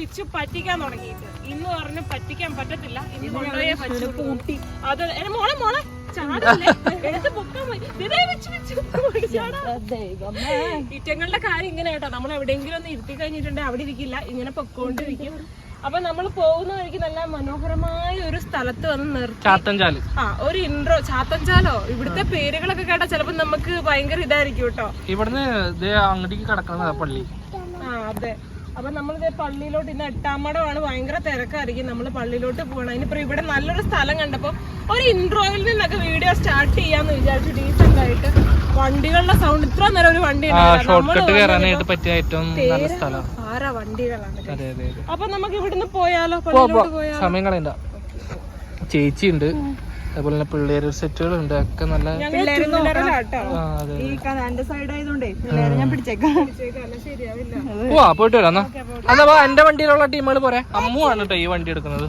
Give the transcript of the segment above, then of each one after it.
വിച്ചു പറ്റിക്കാൻ തുടങ്ങിയിട്ട്. ഇന്ന് പറഞ്ഞു പറ്റിക്കാൻ പറ്റത്തില്ല. ഇന്ന് കൊണ്ടുപോയേ അത് മോളെ മോളെ ചാടല്ലേ? എടുത്ത് പൊക്കാൻ പോയി. ദേ വിച്ചു, വിച്ചു. ഓടി ചാടാ. ഇറ്റങ്ങളുടെ കാര്യം ഇങ്ങനെ കേട്ടോ. നമ്മൾ എവിടെയെങ്കിലും ഒന്ന് ഇരുത്തി കഴിഞ്ഞിട്ടുണ്ടെങ്കിൽ അവിടെ ഇരിക്കില്ല. ഇങ്ങനെ പൊക്കോണ്ടിരിക്കും. അപ്പൊ നമ്മൾ പോകുന്ന വഴിക്ക് നല്ല മനോഹരമായ ഒരു സ്ഥലത്ത് വന്ന് നിർത്തി. ആ ഒരു ഇൻട്രോ ചാത്തഞ്ചാലോ? ഇവിടുത്തെ പേരുകളൊക്കെ കേട്ടാ ചിലപ്പോ നമുക്ക് ഭയങ്കര ഇതായിരിക്കും കേട്ടോ. ഇവിടുന്ന് ദേ അങ്ങോട്ടേക്ക് കിടക്കണതാ പള്ളി. ആ അതെ. അപ്പൊ നമ്മളിത് പള്ളിയിലോട്ട് ഇന്ന് എട്ടാമടമാണ്. ഭയങ്കര തിരക്കായിരിക്കും നമ്മൾ പള്ളിയിലോട്ട് പോകണം. അതിനിപ്പോ ഇവിടെ നല്ലൊരു സ്ഥലം കണ്ടപ്പോ ഒരു ഇൻട്രോയിൽ നിന്നൊക്കെ വീഡിയോ സ്റ്റാർട്ട് ചെയ്യാന്ന് വിചാരിച്ചു. ഡീസെന്റ് ആയിട്ട് വണ്ടികളുടെ സൗണ്ട് ഇത്ര നേരം ഒരു വണ്ടി ആരാ വണ്ടികളാണ് അപ്പൊ നമുക്ക് ഇവിടുന്ന് പോയാലോ? പള്ളിയിലോട്ട് പോയാലോ? സമയം കളയണ്ട. ചേച്ചി ഉണ്ട് അതുപോലെ തന്നെ പിള്ളേര് സെറ്റുകളുണ്ട് ഒക്കെ നല്ല ഓ ടൂവീലറിലാട്ടോ ആ ഈ കനാന്റെ സൈഡ് ആയതുകൊണ്ടേ പിള്ളേരെ ഞാൻ പിടിച്ചേക്കാം. ശരിയാവില്ല. പോവാ പോയിട്ട് വരാം എന്നാ. എന്നാ വാ, എന്റെ വണ്ടിയിലുള്ള ടീമുകൾ പോരെ. അമ്മു ആണ് കേട്ടോ ഈ വണ്ടി എടുക്കുന്നത്.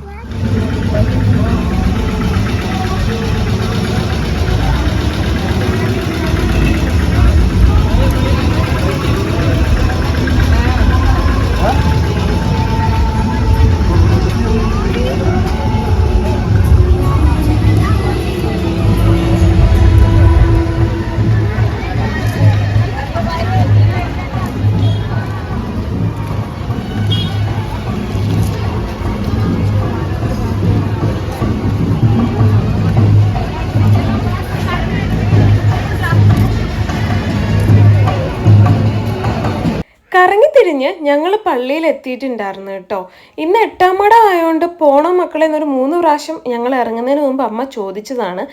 കറങ്ങിത്തിരിഞ്ഞ് ഞങ്ങൾ പള്ളിയിൽ എത്തിയിട്ടുണ്ടായിരുന്നു കേട്ടോ. ഇന്ന് എട്ടാം മട ആയതുകൊണ്ട് പോണം മക്കളെ എന്നൊരു മൂന്ന് പ്രാവശ്യം ഞങ്ങൾ ഇറങ്ങുന്നതിന് മുമ്പ് അമ്മ ചോദിച്ചതാണ്.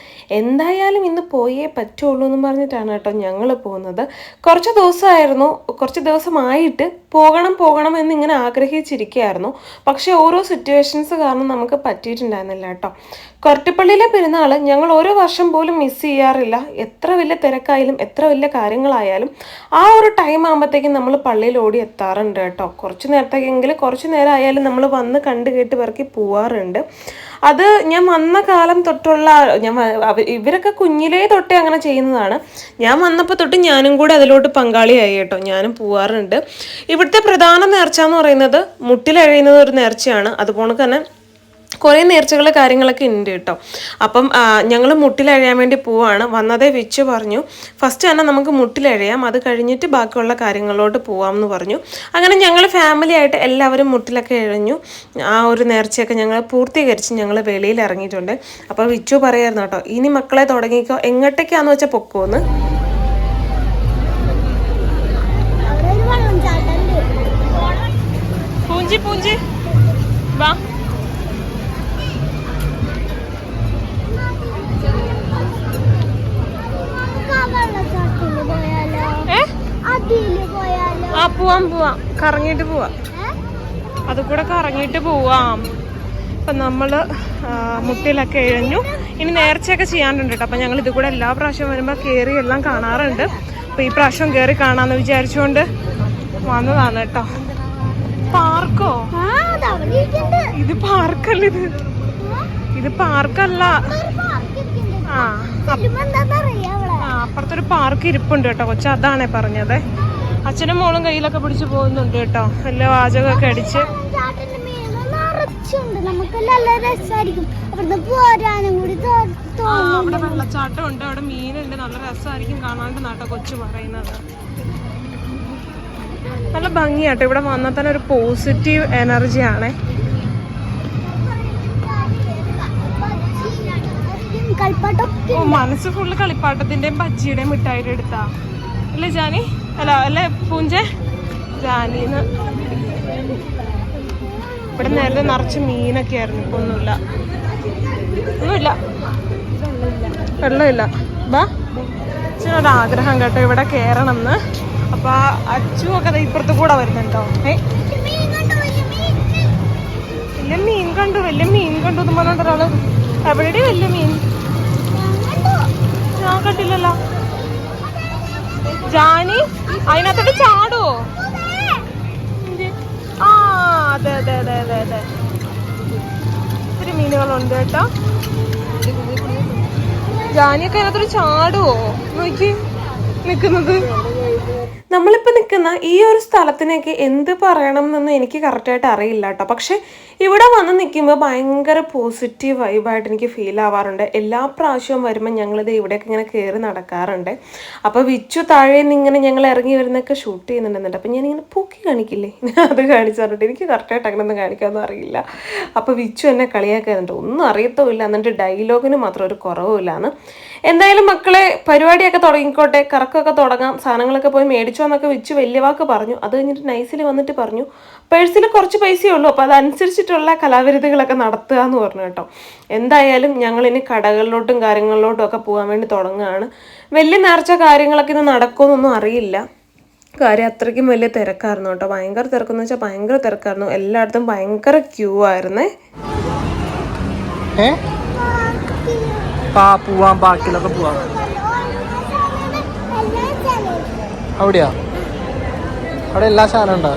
എന്തായാലും ഇന്ന് പോയേ പറ്റുള്ളൂ എന്ന് പറഞ്ഞിട്ടാണ് കേട്ടോ ഞങ്ങൾ പോകുന്നത്. കുറച്ച് ദിവസമായിരുന്നു കുറച്ച് ദിവസമായിട്ട് പോകണം പോകണം എന്നിങ്ങനെ ആഗ്രഹിച്ചിരിക്കുകയായിരുന്നു. പക്ഷേ ഓരോ സിറ്റുവേഷൻസ് കാരണം നമുക്ക് പറ്റിയിട്ടുണ്ടായിരുന്നില്ല കേട്ടോ. കൊരട്ടിപ്പള്ളിയിലെ പെരുന്നാൾ ഞങ്ങൾ ഓരോ വർഷം പോലും മിസ് ചെയ്യാറില്ല. എത്ര വലിയ തിരക്കായാലും എത്ര വലിയ കാര്യങ്ങളായാലും ആ ഒരു ടൈം ആകുമ്പോഴത്തേക്കും നമ്മൾ പള്ളിയിൽ ഓടി എത്താറുണ്ട് കേട്ടോ. കുറച്ച് നേരത്തേക്കെങ്കിലും കുറച്ച് നേരം ആയാലും നമ്മൾ വന്ന് കണ്ട് കേട്ട് പെറുക്കി പോവാറുണ്ട്. അത് ഞാൻ വന്ന കാലം തൊട്ടുള്ള ഞാൻ ഇവരൊക്കെ കുഞ്ഞിലേ തൊട്ടേ അങ്ങനെ ചെയ്യുന്നതാണ്. ഞാൻ വന്നപ്പോൾ തൊട്ട് ഞാനും കൂടെ അതിലോട്ട് പങ്കാളിയായി കേട്ടോ. ഞാനും പോവാറുണ്ട്. ഇവിടുത്തെ പ്രധാന നേർച്ച എന്ന് പറയുന്നത് മുട്ടിലഴിയുന്നത് ഒരു നേർച്ചയാണ്. അതുപോലെ തന്നെ കുറേ നേർച്ചകൾ കാര്യങ്ങളൊക്കെ ഉണ്ട് കേട്ടോ. അപ്പം ഞങ്ങൾ മുട്ടിലഴയാൻ വേണ്ടി പോവാണ്. വന്നതേ വെച്ച് പറഞ്ഞു ഫസ്റ്റ് തന്നെ നമുക്ക് മുട്ടിലഴയാം. അത് കഴിഞ്ഞിട്ട് ബാക്കിയുള്ള കാര്യങ്ങളിലോട്ട് പോവാം എന്ന് പറഞ്ഞു. അങ്ങനെ ഞങ്ങൾ ഫാമിലി ആയിട്ട് എല്ലാവരും മുട്ടിലൊക്കെ ഇഴഞ്ഞു ആ ഒരു നേർച്ചയൊക്കെ ഞങ്ങൾ പൂർത്തീകരിച്ച് ഞങ്ങൾ വെളിയിൽ ഇറങ്ങിയിട്ടുണ്ട്. അപ്പോൾ വിച്ചു പറയായിരുന്നു കേട്ടോ ഇനി മക്കളെ തുടങ്ങിക്കോ. എങ്ങോട്ടേക്കാന്ന് വെച്ചാൽ പൊക്കോന്ന്. പൂഞ്ചി പൂഞ്ചി. വാ. പോവാം പോവാം. കറങ്ങിയിട്ട് പോവാം? അത് കൂടെ കറങ്ങിയിട്ട് പോവാം. അപ്പൊ നമ്മൾ മുട്ടിലൊക്കെ ഇഴഞ്ഞു ഇനി നേർച്ചയൊക്കെ ചെയ്യാനുണ്ട് കേട്ടോ. അപ്പൊ ഞങ്ങൾ ഇത് കൂടെ എല്ലാ പ്രാവശ്യം വരുമ്പോ കേറി എല്ലാം കാണാറുണ്ട്. അപ്പൊ ഈ പ്രാവശ്യം കേറി കാണാന്ന് വിചാരിച്ചുകൊണ്ട് വന്നതാണ് കേട്ടോ. പാർക്കോ? ഇത് പാർക്കല്ല ഇത്? ഇത് പാർക്കല്ല. ആ, അപ്പുറത്തൊരു പാർക്ക് ഇരിപ്പുണ്ട് കേട്ടോ. കൊച്ചു അതാണേ പറഞ്ഞത്. അച്ഛനും മോളും കയ്യിലൊക്കെ പിടിച്ച് പോകുന്നുണ്ട് കേട്ടോ. നല്ല വാചകമൊക്കെ അടിച്ച്. അവിടെ വെള്ളച്ചാട്ടം ഉണ്ട്. അവിടെ മീനുണ്ട്. നല്ല രസമായിരിക്കും കാണാണ്ട് നാട്ടോ കൊച്ചു പറയുന്നത്. നല്ല ഭംഗിയാട്ടോ. ഇവിടെ വന്നാൽ തന്നെ ഒരു പോസിറ്റീവ് എനർജി ആണേ. കളിപ്പാട്ടൊക്കെ ഓ മനസ്സ് ഫുള്ള് കളിപ്പാട്ടത്തിന്റെയും ബജ്ജിയുടെയും മിഠായിയുടെ എടുത്താ അല്ലേ ജാനി? അല്ല അല്ലേ പൂഞ്ചെ? ജാനീന്ന് ഇവിടെ നേരത്തെ നിറച്ച് മീനൊക്കെ ആയിരുന്നു ഇപ്പൊ ഒന്നുമില്ല. ഒന്നുമില്ല. വെള്ളമില്ല. ബാ. അച്ഛനൊരു ആഗ്രഹം കേട്ടോ ഇവിടെ കയറണം എന്ന് അപ്പൊ അച്ചു ഒക്കെ ഇപ്പുറത്ത് കൂടെ വരുന്നുണ്ടോ? ഏ? വലിയ മീൻ കണ്ടു വലിയ മീൻ കണ്ടു എന്ന് പറഞ്ഞിട്ട് ഒരാൾ എവിടെ വലിയ മീൻ? ഞാൻ കണ്ടില്ലല്ലോ. ജാനി അതിനകത്തോട്ട് ചാടുവോ? ആ അതെ അതെ അതെ അതെ അതെ. ഒത്തിരി മീനുകളുണ്ട് കേട്ടോ. ജാനിയൊക്കെ അതിനകത്തോട്ട് ചാടുവോ? നോക്കി നിക്കുന്നത് നമ്മളിപ്പോൾ നിൽക്കുന്ന ഈ ഒരു സ്ഥലത്തിനൊക്കെ എന്ത് പറയണം എന്നൊന്നും എനിക്ക് കറക്റ്റായിട്ട് അറിയില്ല കേട്ടോ. പക്ഷേ ഇവിടെ വന്ന് നിൽക്കുമ്പോൾ ഭയങ്കര പോസിറ്റീവ് വൈബായിട്ട് എനിക്ക് ഫീൽ ആവാറുണ്ട്. എല്ലാ പ്രാവശ്യവും വരുമ്പോൾ ഞങ്ങളിത് ഇവിടെയൊക്കെ ഇങ്ങനെ കയറി നടക്കാറുണ്ട്. അപ്പോൾ വിച്ചു താഴെ നിന്ന് ഇങ്ങനെ ഞങ്ങൾ ഇറങ്ങി വരുന്നൊക്കെ ഷൂട്ട് ചെയ്യുന്നുണ്ടെന്നുണ്ട്. അപ്പോൾ ഞാനിങ്ങനെ പൊക്കി കാണിക്കില്ലേ? അത് കാണിച്ചാറുണ്ട് എനിക്ക് കറക്റ്റായിട്ട് അങ്ങനെ ഒന്നും കാണിക്കാമെന്ന് അറിയില്ല. അപ്പോൾ വിച്ചു എന്നെ കളിയാക്കുന്നുണ്ട് ഒന്നും അറിയത്തുമില്ല. എന്നിട്ട് ഡയലോഗിന് മാത്രം ഒരു കുറവുമില്ലാന്ന്. എന്തായാലും മക്കളെ പരിപാടിയൊക്കെ തുടങ്ങിക്കോട്ടെ. കറക്കമൊക്കെ തുടങ്ങാം. സാധനങ്ങളൊക്കെ പോയി മേടിച്ചോ എന്നൊക്കെ വിച്ചു വലിയ വാക്ക് പറഞ്ഞു. അത് കഴിഞ്ഞിട്ട് നൈസിൽ വന്നിട്ട് പറഞ്ഞു. പേഴ്സിൽ കുറച്ച് പൈസയേ ഉള്ളൂ. അപ്പോൾ അതനുസരിച്ചിട്ടുള്ള കലാവിരുദ്ധകളൊക്കെ നടത്തുക എന്ന് പറഞ്ഞു കേട്ടോ. എന്തായാലും ഞങ്ങൾ ഇനി കടകളിലോട്ടും കാര്യങ്ങളിലോട്ടും ഒക്കെ പോകാൻ വേണ്ടി തുടങ്ങുകയാണ്. വലിയ നേർച്ച കാര്യങ്ങളൊക്കെ ഇന്ന് നടക്കുമെന്നൊന്നും അറിയില്ല. കാര്യം അത്രയ്ക്കും വലിയ തിരക്കായിരുന്നു കേട്ടോ. ഭയങ്കര തിരക്കെന്ന് വെച്ചാൽ ഭയങ്കര തിരക്കായിരുന്നു. എല്ലായിടത്തും ഭയങ്കര ക്യൂ ആയിരുന്നേ. അവിടെയാ? അവിടെ എല്ലാ സാധനം ഉണ്ടോ?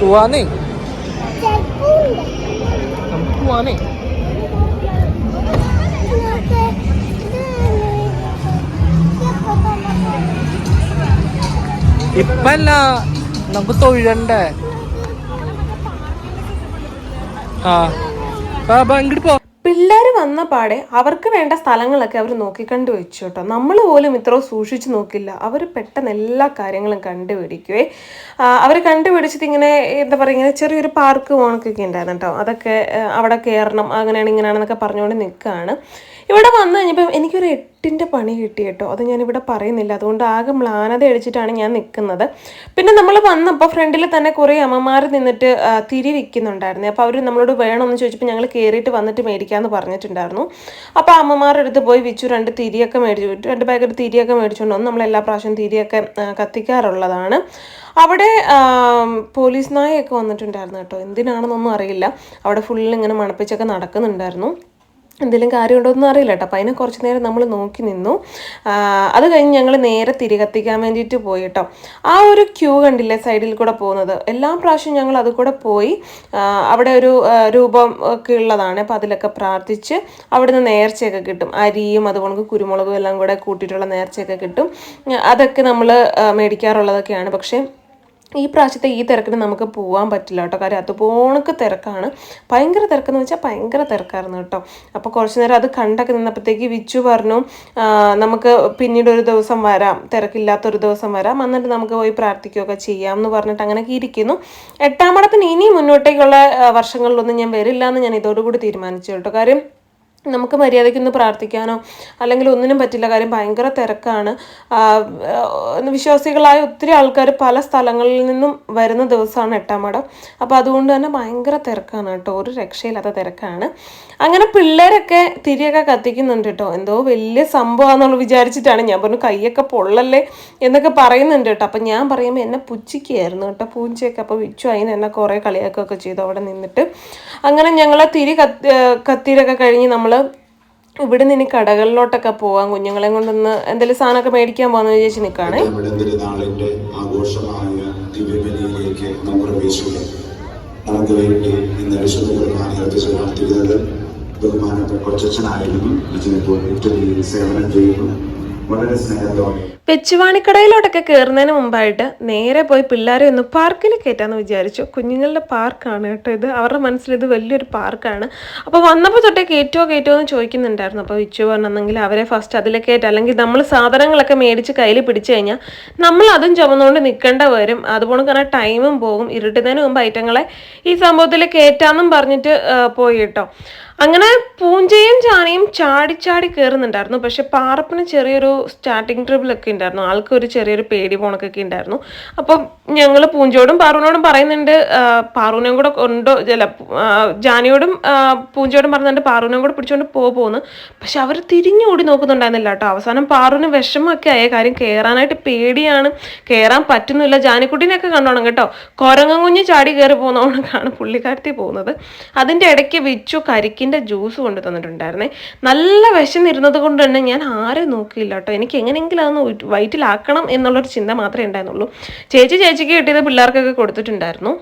പോവാന്നേ നമുക്ക് പോവാന്നേ ഇപ്പല്ല നമുക്ക് തൊഴിലണ്ടേ ആ. ബാ, ഇങ്ങോട്ട് പോ. പിള്ളേർ വന്ന പാടെ അവർക്ക് വേണ്ട സ്ഥലങ്ങളൊക്കെ അവർ നോക്കിക്കണ്ട് വെച്ചു കേട്ടോ. നമ്മൾ പോലും ഇത്ര സൂക്ഷിച്ച് നോക്കില്ല. അവർ പെട്ടെന്ന് എല്ലാ കാര്യങ്ങളും കണ്ടുപിടിക്കുവേ. അവർ കണ്ടുപിടിച്ചിട്ട് ഇങ്ങനെ എന്താ പറയുക ഇങ്ങനെ ചെറിയൊരു പാർക്ക് പോണക്കൊക്കെ ഉണ്ടായിരുന്നു കേട്ടോ. അതൊക്കെ അവിടെ കയറണം അങ്ങനെയാണ് ഇങ്ങനെയാണെന്നൊക്കെ പറഞ്ഞുകൊണ്ട് നിൽക്കുകയാണ് ഇവിടെ വന്നു കഴിഞ്ഞപ്പം എനിക്കൊരു എട്ടിന്റെ പണി കിട്ടി കേട്ടോ. അത് ഞാനിവിടെ പറയുന്നില്ല. അതുകൊണ്ട് ആകെ മ്ലാനത അടിച്ചിട്ടാണ് ഞാൻ നിൽക്കുന്നത്. പിന്നെ നമ്മൾ വന്നപ്പോൾ ഫ്രണ്ടിൽ തന്നെ കുറേ അമ്മമാർ നിന്നിട്ട് തിരി വിൽക്കുന്നുണ്ടായിരുന്നു. അപ്പോൾ അവർ നമ്മളോട് വേണമെന്ന് ചോദിച്ചപ്പോൾ ഞങ്ങൾ കയറിയിട്ട് വന്നിട്ട് മേടിക്കാമെന്ന് പറഞ്ഞിട്ടുണ്ടായിരുന്നു. അപ്പോൾ അമ്മമാരുടെ അടുത്ത് പോയി വിച്ചു. രണ്ട് തിരിയൊക്കെ മേടിച്ചു. രണ്ട് പാക്കറ്റ് തിരിയൊക്കെ മേടിച്ചുകൊണ്ട് നമ്മൾ എല്ലാ പ്രാവശ്യവും തിരിയൊക്കെ കത്തിക്കാറുള്ളതാണ്. അവിടെ പോലീസ് നായയൊക്കെ വന്നിട്ടുണ്ടായിരുന്നു കേട്ടോ. എന്തിനാണെന്നൊന്നും അറിയില്ല. അവിടെ ഫുള്ളിങ്ങനെ മണപ്പിച്ചൊക്കെ നടക്കുന്നുണ്ടായിരുന്നു. എന്തെങ്കിലും കാര്യമുണ്ടോ ഒന്നും അറിയില്ല കേട്ടോ. അപ്പോൾ അതിനെ കുറച്ച് നേരം നമ്മൾ നോക്കി നിന്നു. അത് കഴിഞ്ഞ് ഞങ്ങൾ നേരെ തിരി കത്തിക്കാൻ വേണ്ടിയിട്ട് പോയി കേട്ടോ. ആ ഒരു ക്യൂ കണ്ടില്ലേ സൈഡിൽ കൂടെ പോകുന്നത്? എല്ലാ പ്രാവശ്യവും ഞങ്ങൾ അത് കൂടെ പോയി അവിടെ ഒരു രൂപം ഒക്കെ ഉള്ളതാണ്. അപ്പോൾ അതിലൊക്കെ പ്രാർത്ഥിച്ച് അവിടുന്ന് നേർച്ചയൊക്കെ കിട്ടും. അരിയും അതുപോലെ കുരുമുളകും എല്ലാം കൂടെ കൂട്ടിയിട്ടുള്ള നേർച്ചയൊക്കെ കിട്ടും. അതൊക്കെ നമ്മൾ മേടിക്കാറുള്ളതൊക്കെയാണ്. പക്ഷേ ഈ പ്രാവശ്യത്തെ ഈ തിരക്കിന് നമുക്ക് പോകാൻ പറ്റില്ല കേട്ടോ. കാര്യം അതുപോണക്ക് തിരക്കാണ്. ഭയങ്കര തിരക്കെന്ന് വെച്ചാൽ ഭയങ്കര തിരക്കായിരുന്നു കേട്ടോ. അപ്പോൾ കുറച്ച് നേരം അത് കണ്ടൊക്കെ നിന്നപ്പോഴത്തേക്ക് വിച്ചു പറഞ്ഞു നമുക്ക് പിന്നീട് ഒരു ദിവസം വരാം. തിരക്കില്ലാത്തൊരു ദിവസം വരാം. എന്നിട്ട് നമുക്ക് പോയി പ്രാർത്ഥിക്കുകയൊക്കെ ചെയ്യാം എന്ന് പറഞ്ഞിട്ട് അങ്ങനെയൊക്കെ ഇരിക്കുന്നു. എട്ടാം മടത്തിന് ഇനി മുന്നോട്ടേക്കുള്ള വർഷങ്ങളിലൊന്നും ഞാൻ വരില്ല എന്ന് ഞാൻ ഇതോടുകൂടി തീരുമാനിച്ചു കേട്ടോ. കാര്യം നമുക്ക് മര്യാദയ്ക്കൊന്ന് പ്രാർത്ഥിക്കാനോ അല്ലെങ്കിൽ ഒന്നിനും പറ്റില്ല. കാര്യം ഭയങ്കര തിരക്കാണ്. വിശ്വാസികളായ ഒത്തിരി ആൾക്കാർ പല സ്ഥലങ്ങളിൽ നിന്നും വരുന്ന ദിവസമാണ് എട്ടാം മഠം അപ്പോൾ അതുകൊണ്ട് തന്നെ ഭയങ്കര തിരക്കാണ് കേട്ടോ. ഒരു രക്ഷയില്ലാത്ത തിരക്കാണ്. അങ്ങനെ പിള്ളേരൊക്കെ തിരിയൊക്കെ കത്തിക്കുന്നുണ്ട് കേട്ടോ. എന്തോ വലിയ സംഭവമാണെന്നുള്ള വിചാരിച്ചിട്ടാണ്. ഞാൻ പറഞ്ഞു കൈയൊക്കെ പൊള്ളല്ലേ? എന്നൊക്കെ പറയുന്നുണ്ട് കേട്ടോ. അപ്പം ഞാൻ പറയുമ്പോൾ എന്നെ പുച്ചിക്കായിരുന്നു കേട്ടോ. പൂച്ചയൊക്കെ അപ്പോൾ വിച്ചു. അതിന് എന്നെ കുറേ കളിയാക്കുകയൊക്കെ ചെയ്തു അവിടെ നിന്നിട്ട്. അങ്ങനെ ഞങ്ങളെ തിരി കത്തി കത്തിയിലൊക്കെ കഴിഞ്ഞ് നമ്മൾ ഇവിടെ നിന്ന് കടകളിലോട്ടൊക്കെ പോവാം കുഞ്ഞുങ്ങളെ കൊണ്ടൊന്ന് എന്തെങ്കിലും സാധനമൊക്കെ മേടിക്കാൻ പോകാന്ന് വിചാരിച്ച് തിരുനാളിന്റെ ആഘോഷമായ നാം ബഹുമാനപ്പെട്ട കൊച്ചനായിരുന്നു ഇതിനിപ്പോൾ ഇറ്റലിയിൽ സേവനം ചെയ്യുന്നു. വളരെ സ്നേഹത്തോടെ. പെച്ചുവാണിക്കടയിലോട്ടൊക്കെ കയറുന്നതിന് മുമ്പായിട്ട് നേരെ പോയി പിള്ളേരെ ഒന്ന് പാർക്കിൽ കയറ്റാന്ന് വിചാരിച്ചു. കുഞ്ഞുങ്ങളുടെ പാർക്കാണ് കേട്ടോ ഇത്. അവരുടെ മനസ്സിൽ ഇത് വലിയൊരു പാർക്കാണ്. അപ്പോൾ വന്നപ്പോൾ തൊട്ടേ കയറ്റുമോ കയറ്റുമോ എന്ന് ചോദിക്കുന്നുണ്ടായിരുന്നു. അപ്പോൾ വിച്ചു പറഞ്ഞെങ്കിൽ അവരെ ഫസ്റ്റ് അതിൽ കയറ്റാം അല്ലെങ്കിൽ നമ്മൾ സാധനങ്ങളൊക്കെ മേടിച്ച് കയ്യിൽ പിടിച്ചു കഴിഞ്ഞാൽ നമ്മൾ അതും ചുമന്നുകൊണ്ട് നിൽക്കേണ്ട വരും. അതുപോലെ തന്നെ ടൈമും പോകും. ഇരുട്ടുന്നതിന് മുമ്പ് ഐറ്റങ്ങളെ ഈ സംഭവത്തിൽ കയറ്റാമെന്നും പറഞ്ഞിട്ട് പോയി കേട്ടോ. അങ്ങനെ പൂഞ്ചയും ചാനയും ചാടി ചാടി കയറുന്നുണ്ടായിരുന്നു പക്ഷെ പാറപ്പിന് ചെറിയൊരു സ്റ്റാർട്ടിങ് ട്രിബിളൊക്കെ ഉണ്ടായിരുന്നു. ആൾക്ക് ഒരു ചെറിയൊരു പേടി പോണക്കൊക്കെ ഉണ്ടായിരുന്നു. അപ്പം ഞങ്ങൾ പൂഞ്ചയോടും പാറുവിനോടും പറയുന്നുണ്ട് പാറുവിനെയും കൂടെ കൊണ്ടോ അല്ല ജാനിയോടും പൂഞ്ചയോടും പറയുന്നുണ്ട് പാറുവിനെയും കൂടെ പിടിച്ചുകൊണ്ട് പോ പോകുന്നു പക്ഷെ അവർ കൂടി നോക്കുന്നുണ്ടായിരുന്നില്ല കേട്ടോ. അവസാനം പാറുവിന് വിഷമൊക്കെ ആയ. കാര്യം കയറാനായിട്ട് പേടിയാണ്. കയറാൻ പറ്റുന്നില്ല. ജാനിക്കുട്ടീനെയൊക്കെ കണ്ടോണം കേട്ടോ. കൊരങ്ങൻ കുഞ്ഞ് ചാടി കയറി പോകുന്നതുകൊണ്ടാണ് പുള്ളിക്കാരത്തി പോകുന്നത്. അതിന്റെ ഇടയ്ക്ക് വിച്ചു കരിക്കിന്റെ ജ്യൂസ് കൊണ്ട് തന്നിട്ടുണ്ടായിരുന്നേ. നല്ല വിശന്നിരുന്നത് കൊണ്ട് തന്നെ ഞാൻ ആരും നോക്കിയില്ല കേട്ടോ. എനിക്ക് എങ്ങനെയെങ്കിലും അതൊന്ന് വയറ്റിലാക്കണം എന്നുള്ളൊരു ചിന്ത മാത്രമേ ഉണ്ടായിരുന്നുള്ളൂ. ചേച്ചി ചേച്ചിക്ക് കിട്ടിയത് പിള്ളേർക്കൊക്കെ കൊടുത്തിട്ടുണ്ടായിരുന്നു.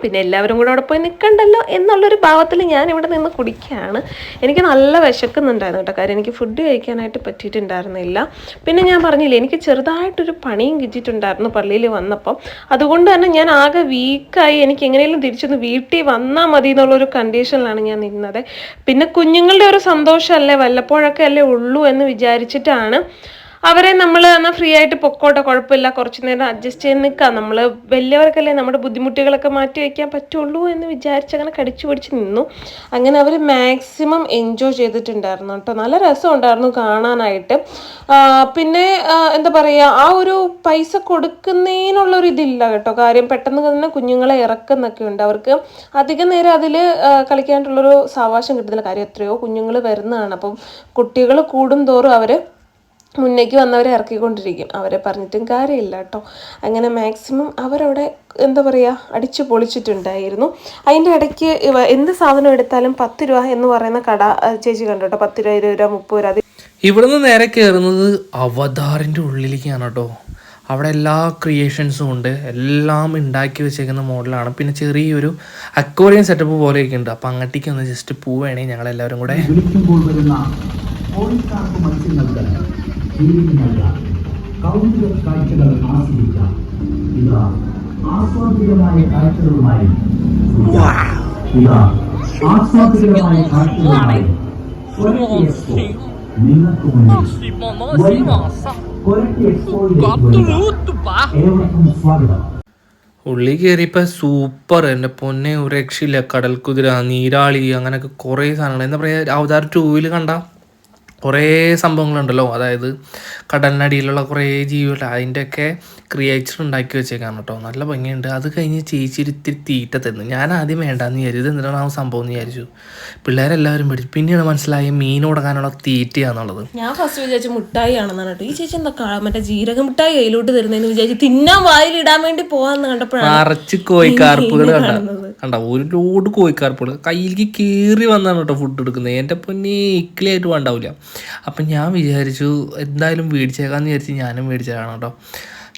പിന്നെ എല്ലാവരും കൂടെ അവിടെ പോയി നിൽക്കണ്ടല്ലോ എന്നുള്ളൊരു ഭാവത്തിൽ ഞാൻ ഇവിടെ നിന്ന് കുടിക്കുകയാണ്. എനിക്ക് നല്ല വിശക്കുന്നുണ്ടായിരുന്നു കേട്ടോ. കാര്യം എനിക്ക് ഫുഡ് കഴിക്കാനായിട്ട് പറ്റിയിട്ടുണ്ടായിരുന്നില്ല. പിന്നെ ഞാൻ പറഞ്ഞില്ലേ എനിക്ക് ചെറുതായിട്ടൊരു പണിയും കിട്ടിയിട്ടുണ്ടായിരുന്നു പള്ളിയിൽ വന്നപ്പം. അതുകൊണ്ട് തന്നെ ഞാൻ ആകെ വീക്കായി എനിക്ക് എങ്ങനെയെങ്കിലും തിരിച്ചൊന്ന് വീട്ടിൽ വന്നാൽ മതി എന്നുള്ളൊരു കണ്ടീഷനിലാണ് ഞാൻ നിന്നത്. പിന്നെ കുഞ്ഞുങ്ങളുടെ ഒരു സന്തോഷമല്ലേ? വല്ലപ്പോഴൊക്കെ അല്ലേ ഉള്ളൂ എന്ന് വിചാരിച്ചിട്ടാണ് അവരെ നമ്മൾ എന്നാൽ ഫ്രീ ആയിട്ട് പൊക്കോട്ടെ കുഴപ്പമില്ല കുറച്ച് നേരം അഡ്ജസ്റ്റ് ചെയ്ത് നിൽക്കാം നമ്മൾ വലിയവർക്കല്ലേ നമ്മുടെ ബുദ്ധിമുട്ടുകളൊക്കെ മാറ്റി വയ്ക്കാൻ പറ്റുള്ളൂ എന്ന് വിചാരിച്ച് അങ്ങനെ കടിച്ചു പിടിച്ച് നിന്നു. അങ്ങനെ അവർ മാക്സിമം എൻജോയ് ചെയ്തിട്ടുണ്ടായിരുന്നു കേട്ടോ. നല്ല രസം ഉണ്ടായിരുന്നു കാണാനായിട്ട് പിന്നെ എന്താ പറയുക ആ ഒരു പൈസ കൊടുക്കുന്നതിനുള്ളൊരു ഇതില്ല കേട്ടോ. കാര്യം പെട്ടെന്ന് തന്നെ കുഞ്ഞുങ്ങളെ ഇറക്കുന്നൊക്കെ ഉണ്ട്. അവർക്ക് അധികം നേരം അതിൽ കളിക്കാനായിട്ടുള്ളൊരു സാവകാശം കിട്ടുന്നില്ല. കാര്യം എത്രയോ കുഞ്ഞുങ്ങൾ വരുന്നതാണ്. അപ്പം കുട്ടികൾ കൂടും തോറും അവർ മുന്നേക്ക് വന്നവരെ ഇറക്കിക്കൊണ്ടിരിക്കും. അവരെ പറഞ്ഞിട്ടും കാര്യമില്ല കേട്ടോ. അങ്ങനെ മാക്സിമം അവരവിടെ എന്താ പറയുക അടിച്ചു പൊളിച്ചിട്ടുണ്ടായിരുന്നു. അതിന്റെ ഇടയ്ക്ക് എന്ത് സാധനം എടുത്താലും പത്ത് രൂപ എന്ന് പറയുന്ന കട ചേച്ചി കണ്ടു കേട്ടോ. പത്ത് രൂപ ഇരുപത് രൂപ മുപ്പത് രൂപ അത് ഇവിടുന്ന് നേരെ കയറുന്നത് അവതാറിന്റെ ഉള്ളിലേക്കാണ് കേട്ടോ. അവിടെ എല്ലാ ക്രിയേഷൻസും ഉണ്ട്. എല്ലാം ഉണ്ടാക്കി വെച്ചേക്കുന്ന മോഡലാണ്. പിന്നെ ചെറിയൊരു അക്വോറിയം സെറ്റപ്പ് പോലെയൊക്കെ ഉണ്ട്. അപ്പം അങ്ങോട്ടേക്ക് ഒന്ന് ജസ്റ്റ് പോവുകയാണെങ്കിൽ ഞങ്ങളെല്ലാവരും കൂടെ വിളിക്കുമ്പോൾ വരുന്ന കോഴിക്കാർക്ക് മത്സ്യങ്ങൾക്ക് നൽകാം കൗതുക കാഴ്ചകൾ ആസ്വദിക്കാം ഇതാ ആസ്വാദികമായ കാഴ്ചകളുമായി ഇതാ ആസ്വാദികമായ കാഴ്ചകളുമായി നിങ്ങൾക്ക് മുന്നിൽ സ്വാഗതം. ഉള്ളി കയറിയപ്പോൾ സൂപ്പർ. എന്റെ പൊന്നെ ഒരു കടൽ കുതിര നീരാളി അങ്ങനെയൊക്കെ കുറേ സാധനങ്ങൾ എന്താ പറയുക അവതാർ ടൂവിൽ കണ്ട? കുറേ സംഭവങ്ങളുണ്ടല്ലോ. അതായത് കടലിനടിയിലുള്ള കുറേ ജീവികൾ അതിന്റെയൊക്കെ ക്രിയേച്ചർ ഉണ്ടാക്കി വെച്ചേക്കാണ് കേട്ടോ. നല്ല ഭംഗിയുണ്ട്. അത് കഴിഞ്ഞ് ചേച്ചി ഇത്തിരി തീറ്റ തന്നു. ഞാൻ ആദ്യം വേണ്ടാന്ന് വിചാരിച്ചു. എന്തിനാണ് ആ സംഭവം എന്ന് വിചാരിച്ചു. പിള്ളേരെല്ലാവരും പഠിച്ചു പിന്നെയാണ് മനസ്സിലായ മീൻ കൊടുക്കാനുള്ള തീറ്റയാന്നുള്ളത്. ഞാൻ ഫസ്റ്റ് വിചാരിച്ചു മുട്ടായി ആണെന്നാണ് കേട്ടോ. ഈ ചേച്ചി എന്താ മറ്റേ ജീരക മുട്ടായി കയ്യിലോട്ട് തരുന്നതെന്ന് വിചാരിച്ചു. തിന്നാൻ വായിലിടാൻ വേണ്ടി പോവാന്ന് കണ്ടപ്പോഴാണ് നിറച്ച് കോഴിക്കാർപ്പുകൾ കണ്ട. കണ്ട ഒരു ലോഡ് കോഴിക്കാർപ്പുകൾ കയ്യിലേക്ക് കീറി വന്നാണ് കേട്ടോ ഫുഡ് എടുക്കുന്നത്. എന്റെ പൊന്നെ ഇക്കിളിയായിട്ട് വേണ്ടാവില്ല അപ്പം ഞാൻ വിചാരിച്ചു എന്തായാലും മേടിച്ചേക്കാമെന്ന് വിചാരിച്ച് ഞാനും മേടിച്ചതാണ് കേട്ടോ.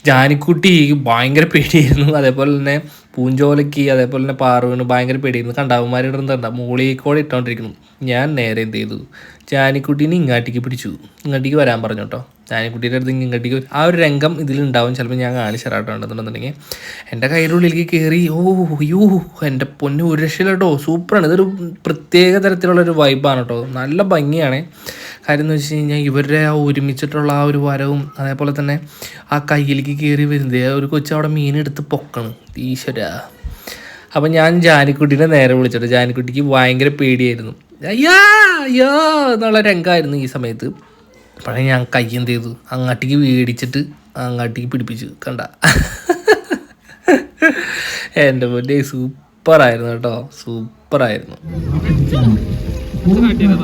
ജാനിക്കുട്ടി ഭയങ്കര പേടിയായിരുന്നു. അതേപോലെ തന്നെ പൂഞ്ചോലയ്ക്ക് അതേപോലെ തന്നെ പാറുവിന് ഭയങ്കര പേടിയിരുന്നു കണ്ടാവന്മാരുടെ കണ്ട മൂളിക്കോടെ ഇട്ടോണ്ടിരിക്കുന്നു. ഞാൻ നേരെ എന്ത് ചെയ്തു? ജാനിക്കുട്ടീനെ ഇങ്ങാട്ടിക്ക് പിടിച്ചു. ഇങ്ങോട്ടേക്ക് വരാൻ പറഞ്ഞു കേട്ടോ. ചാനിക്കുട്ടീന്റെ അടുത്ത് ഇങ്ങോട്ടേക്ക് ആ ഒരു രംഗം ഇതിലുണ്ടാവും ചിലപ്പോൾ ഞാൻ കാണിച്ചു തരാട്ടുണ്ടെന്നുണ്ടെന്നുണ്ടെങ്കിൽ എന്റെ കയ്യുടെ ഉള്ളിലേക്ക് കയറി ഓ യോ എന്റെ പൊന്ന് ഒരു രക്ഷയില്ല കേട്ടോ. സൂപ്പറാണ്. ഇതൊരു പ്രത്യേക തരത്തിലുള്ളൊരു വൈബാണ് കേട്ടോ. നല്ല ഭംഗിയാണ്. കാര്യം എന്ന് വെച്ച് കഴിഞ്ഞാൽ ഇവരുടെ ആ ഒരുമിച്ചിട്ടുള്ള ആ ഒരു വരവും അതേപോലെ തന്നെ ആ കയ്യിലേക്ക് കയറി വരുന്നത് ഒരു കൊച്ചു അവിടെ മീനെടുത്ത് പൊക്കണം. ഈശ്വര. അപ്പം ഞാൻ ജാനിക്കുട്ടീനെ നേരെ വിളിച്ചിട്ട് ജാനിക്കുട്ടിക്ക് ഭയങ്കര പേടിയായിരുന്നു. അയ്യാ അയ്യോ എന്നുള്ള രംഗമായിരുന്നു ഈ സമയത്ത്. അപ്പോഴേ ഞാൻ കൈ എന്ത് ചെയ്തു? അങ്ങാട്ടിക്ക് മേടിച്ചിട്ട് അങ്ങാട്ടിക്ക് പിടിപ്പിച്ചു. കണ്ട. എന്റെ പൊന്നെ സൂപ്പറായിരുന്നു കേട്ടോ. സൂപ്പറായിരുന്നു. സഞ്ചാരം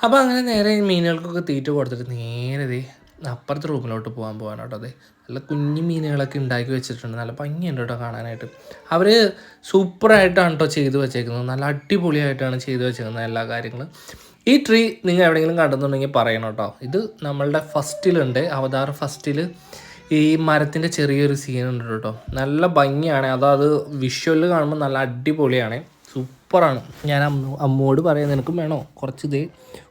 അപ്പോൾ അങ്ങനെ നേരെ മീനുകൾക്കൊക്കെ തീറ്റ കൊടുത്തിട്ട് നേരെ അപ്പുറത്തെ റൂമിലോട്ട് പോകാൻ പോകാൻ കേട്ടോ അതെ. നല്ല കുഞ്ഞു മീനുകളൊക്കെ ഉണ്ടാക്കി വെച്ചിട്ടുണ്ട്. നല്ല ഭംഗിയുണ്ട് കേട്ടോ കാണാനായിട്ട്. അവർ സൂപ്പറായിട്ടാണ് കേട്ടോ ചെയ്തു വെച്ചേക്കുന്നത്. നല്ല അടിപൊളിയായിട്ടാണ് ചെയ്തു വെച്ചേക്കുന്നത് എല്ലാ കാര്യങ്ങളും. ഈ ട്രീ നിങ്ങൾ എവിടെയെങ്കിലും കണ്ടെന്നുണ്ടെങ്കിൽ പറയണം കേട്ടോ ഇത് നമ്മളുടെ ഫസ്റ്റിലുണ്ട്. അവതാർ ഫസ്റ്റിൽ ഈ മരത്തിന്റെ ചെറിയൊരു സീനുണ്ട് കേട്ടോ നല്ല ഭംഗിയാണ്. അതായത് വിഷ്വലിൽ കാണുമ്പോൾ നല്ല അടിപൊളിയാണ്. സൂപ്പറാണ്. ഞാൻ അമ്മ അമ്മോട് പറയുന്നത് എനിക്കും വേണോ? കുറച്ച് ഇത്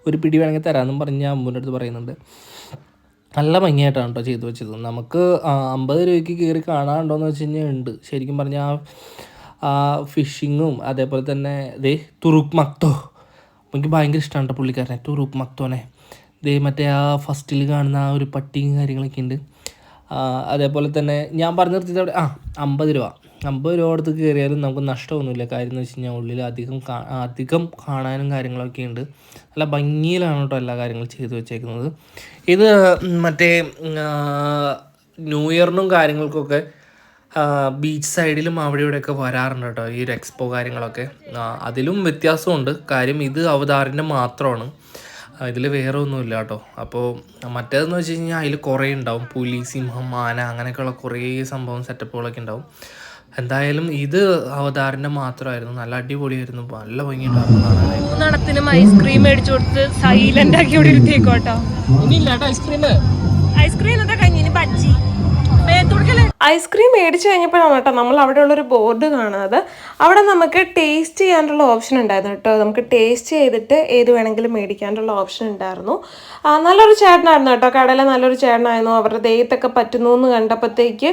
ഒരു പിടി വേണമെങ്കിൽ തരാമെന്നും പറഞ്ഞ് ഞാൻ അമ്മൂന്റെ അടുത്ത് പറയുന്നുണ്ട്. നല്ല ഭംഗിയായിട്ടാണ് കേട്ടോ ചെയ്തു വെച്ചത്. നമുക്ക് അമ്പത് രൂപയ്ക്ക് കയറി കാണാനുണ്ടോയെന്ന് വെച്ച് കഴിഞ്ഞാൽ ഉണ്ട്. ശരിക്കും പറഞ്ഞാൽ ആ ഫിഷിങ്ങും അതേപോലെ തന്നെ ദേ തുറുക്ക് മക്തോ എനിക്ക് ഭയങ്കര ഇഷ്ടമാണ് കേട്ടോ പുള്ളിക്കാരനെ തുറുക്ക് മക്തോനെ ദേ മറ്റേ ആ ഫസ്റ്റിൽ കാണുന്ന ആ ഒരു പട്ടിയും കാര്യങ്ങളൊക്കെ ഉണ്ട്. അതേപോലെ തന്നെ ഞാൻ പറഞ്ഞു നിർത്തിയത് അവിടെ ആ അമ്പത് രൂപ. അമ്പത് രൂപ അടുത്ത് കയറിയാലും നമുക്ക് നഷ്ടമൊന്നുമില്ല. കാര്യം എന്ന് വെച്ച് കഴിഞ്ഞാൽ ഉള്ളിൽ അധികം അധികം കാണാനും കാര്യങ്ങളൊക്കെ ഉണ്ട്. നല്ല ഭംഗിയിലാണ് കേട്ടോ എല്ലാ കാര്യങ്ങളും ചെയ്തു വെച്ചേക്കുന്നത്. ഇത് മറ്റേ ന്യൂ ഇയറിനും കാര്യങ്ങൾക്കൊക്കെ ബീച്ച് സൈഡിലും അവിടെ ഇവിടെയൊക്കെ വരാറുണ്ട് കേട്ടോ ഈ ഒരു എക്സ്പോ കാര്യങ്ങളൊക്കെ. അതിലും വ്യത്യാസമുണ്ട്. കാര്യം ഇത് അവതാറിന്റെ മാത്രമാണ്. ഇതിൽ വേറെ ഒന്നുമില്ല കേട്ടോ. അപ്പോൾ മറ്റേതെന്ന് വെച്ച് കഴിഞ്ഞാൽ അതിൽ കുറേ ഉണ്ടാവും. പുലി സിംഹം ആന അങ്ങനെയൊക്കെയുള്ള കുറേ സംഭവം സെറ്റപ്പുകളൊക്കെ ഉണ്ടാവും. എന്തായാലും ഇത് അവതാറിന്റെ മാത്രമായിരുന്നു. നല്ല അടിപൊളിയായിരുന്നു. നല്ല ഭംഗിയുണ്ടായിരുന്നു മൂന്നെണ്ണത്തിനും ഐസ്ക്രീം മേടിച്ചു കൊടുത്ത് സൈലന്റ് ആക്കി ഇവിടെ ഇരുത്തിയേക്കോട്ടോ ഐസ്ക്രീം ഐസ്ക്രീം എന്നിട്ട് കഴിഞ്ഞിന് ബജ്ജി. ഐസ്ക്രീം മേടിച്ചു കഴിഞ്ഞപ്പോഴാണ് കേട്ടോ നമ്മൾ അവിടെ ഉള്ളൊരു ബോർഡ് കാണാതെ. അവിടെ നമുക്ക് ടേസ്റ്റ് ചെയ്യാനുള്ള ഓപ്ഷൻ ഉണ്ടായിരുന്നു കേട്ടോ. നമുക്ക് ടേസ്റ്റ് ചെയ്തിട്ട് ഏത് വേണമെങ്കിലും മേടിക്കാനുള്ള ഓപ്ഷൻ ഉണ്ടായിരുന്നു. നല്ലൊരു ചേട്ടനായിരുന്നു കേട്ടോ. കടയിലെ നല്ലൊരു ചേട്ടനായിരുന്നു. അവരുടെ ദേഹത്തൊക്കെ പറ്റുന്നു എന്ന് കണ്ടപ്പോഴത്തേക്ക്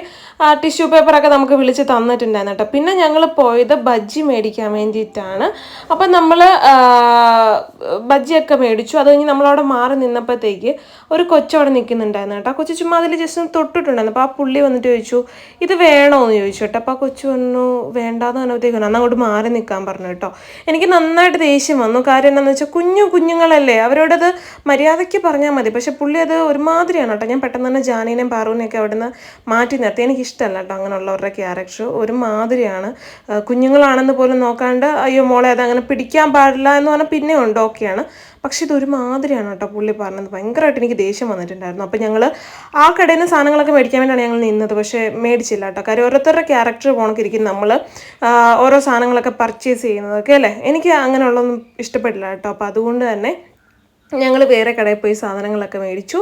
ടിഷ്യൂ പേപ്പറൊക്കെ നമുക്ക് വിളിച്ച് തന്നിട്ടുണ്ടായിരുന്നു കേട്ടോ. പിന്നെ ഞങ്ങൾ പോയത് ബജ്ജി മേടിക്കാൻ വേണ്ടിയിട്ടാണ്. അപ്പം നമ്മൾ ബജ്ജിയൊക്കെ മേടിച്ചു. അത് കഴിഞ്ഞ് നമ്മളവിടെ മാറി നിന്നപ്പോഴത്തേക്ക് ഒരു കൊച്ചവിടെ നിൽക്കുന്നുണ്ടായിരുന്നു കേട്ടോ. ആ കൊച്ചു ചുമ്മാ അതിൽ ജസ്റ്റ് തൊട്ടിട്ടുണ്ടായിരുന്നു. അപ്പോൾ ആ പുള്ളി വന്നിട്ട് ചോദിച്ചു ഇത് വേണോ? എന്ന് ചോദിച്ചു കേട്ടോ. അപ്പോൾ ആ കൊച്ചു പറഞ്ഞു വേണ്ടാന്ന് പറഞ്ഞപ്പോഴത്തേക്ക് അന്ന് അങ്ങോട്ട് മാറി നിൽക്കാൻ പറഞ്ഞു കേട്ടോ. എനിക്ക് നന്നായിട്ട് ദേഷ്യം വന്നു. കാര്യം എന്താണെന്ന് വെച്ചാൽ കുഞ്ഞു കുഞ്ഞുങ്ങളല്ലേ അവരോടത് മര്യാദയ്ക്ക് പറഞ്ഞാൽ മതി. പക്ഷെ പുള്ളി അത് ഒരുമാതിരിയാണ് കേട്ടോ. ഞാൻ പെട്ടെന്ന് തന്നെ ജാനീനെയും പാറുവിനെയൊക്കെ അവിടെ നിന്ന് മാറ്റി നിർത്തി. എനിക്കിഷ്ടമല്ല കേട്ടോ അങ്ങനെയുള്ളവരുടെ ക്യാരക്ടർ ഒരുമാതിരിയാണ്. കുഞ്ഞുങ്ങളാണെന്ന് പോലും നോക്കാണ്ട് അയ്യോ മോളെ അത് അങ്ങനെ പിടിക്കാൻ പാടില്ല എന്ന് പറഞ്ഞാൽ പിന്നെ ഓക്കെയാണ് പക്ഷെ ഇത് ഒരുമാതിരിയാണ് കേട്ടോ പുള്ളി പറഞ്ഞത്. ഭയങ്കരമായിട്ട് എനിക്ക് ദേഷ്യം വന്നിട്ടുണ്ടായിരുന്നു. അപ്പോൾ ഞങ്ങൾ ആ കടയിൽ നിന്ന് സാധനങ്ങളൊക്കെ മേടിക്കാൻ വേണ്ടിയാണ് ഞങ്ങൾ നിന്നത്. പക്ഷേ മേടിച്ചില്ല കേട്ടോ. കാര്യം ഓരോരുത്തരുടെ ക്യാരക്ടർ പോണക്കിരിക്കും നമ്മൾ ഓരോ സാധനങ്ങളൊക്കെ പർച്ചേസ് ചെയ്യുന്നതൊക്കെ അല്ലേ? എനിക്ക് അങ്ങനെയുള്ളതൊന്നും ഇഷ്ടപ്പെട്ടില്ല കേട്ടോ. അപ്പോൾ അതുകൊണ്ട് തന്നെ ഞങ്ങൾ വേറെ കടയിൽ പോയി സാധനങ്ങളൊക്കെ മേടിച്ചു.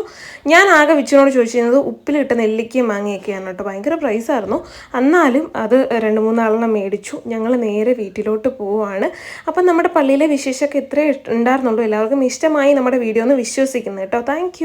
ഞാൻ ആകെ വിച്ചിനോട് ചോദിച്ചിരുന്നത് ഉപ്പിലിട്ട നെല്ലിക്കയും മാങ്ങയൊക്കെയാണ് കേട്ടോ. ഭയങ്കര പ്രൈസായിരുന്നു എന്നാലും അത് രണ്ട് മൂന്നാളെണ്ണം മേടിച്ചു. ഞങ്ങൾ നേരെ വീട്ടിലോട്ട് പോവുകയാണ് അപ്പം നമ്മുടെ പള്ളിയിലെ വിശേഷമൊക്കെ ഇത്രേ ഉണ്ടായിരുന്നുള്ളൂ. എല്ലാവർക്കും ഇഷ്ടമായി നമ്മുടെ വീഡിയോ ഒന്ന് വിശ്വസിക്കുന്നു കേട്ടോ. താങ്ക്